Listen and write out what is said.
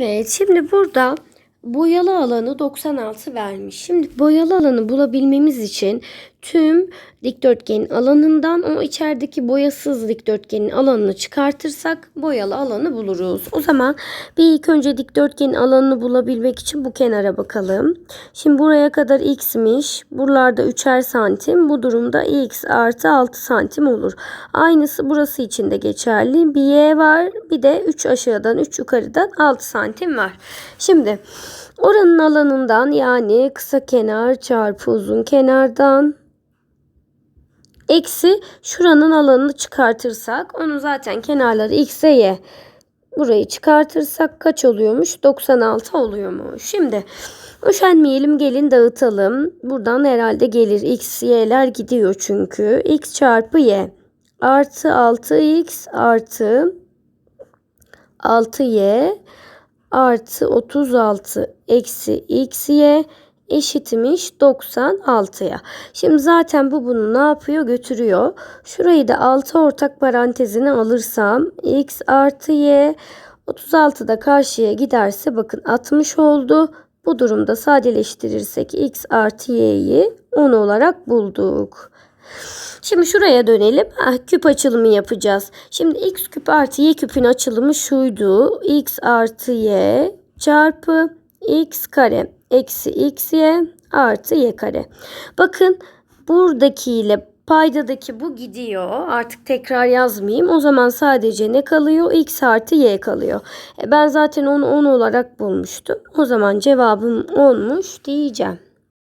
Evet, şimdi burada boyalı alanı 96 vermiş. Şimdi boyalı alanı bulabilmemiz için tüm dikdörtgenin alanından o içerideki boyasız dikdörtgenin alanını çıkartırsak boyalı alanı buluruz. O zaman bir ilk önce dikdörtgenin alanını bulabilmek için bu kenara bakalım. Şimdi buraya kadar x'miş. Buralarda 3'er santim. Bu durumda x artı 6 santim olur. Aynısı burası için de geçerli. Bir y var. Bir de 3 aşağıdan 3 yukarıdan 6 santim var. Şimdi oranın alanından yani kısa kenar çarpı uzun kenardan eksi şuranın alanını çıkartırsak onun zaten kenarları x'e y. Burayı çıkartırsak kaç oluyormuş? 96 oluyormuş. Şimdi üşenmeyelim gelin dağıtalım. Buradan herhalde gelir. X, y'ler gidiyor çünkü. X çarpı y artı 6x artı 6y artı 36 eksi xy eşitmiş 96'ya. Şimdi zaten bu bunu ne yapıyor? Götürüyor. Şurayı da 6 ortak parantezine alırsam x artı y 36 da karşıya giderse bakın 60 oldu. Bu durumda sadeleştirirsek x artı y'yi 10 olarak bulduk. Şimdi şuraya dönelim. Ah, küp açılımı yapacağız. Şimdi x küp artı y küpün açılımı şuydu. x artı y çarpı x kare eksi xy artı y kare. Bakın buradakiyle paydadaki bu gidiyor. Artık tekrar yazmayayım. O zaman sadece ne kalıyor? x artı y kalıyor. E ben zaten onu 10 olarak bulmuştum. O zaman cevabım 10'muş diyeceğim.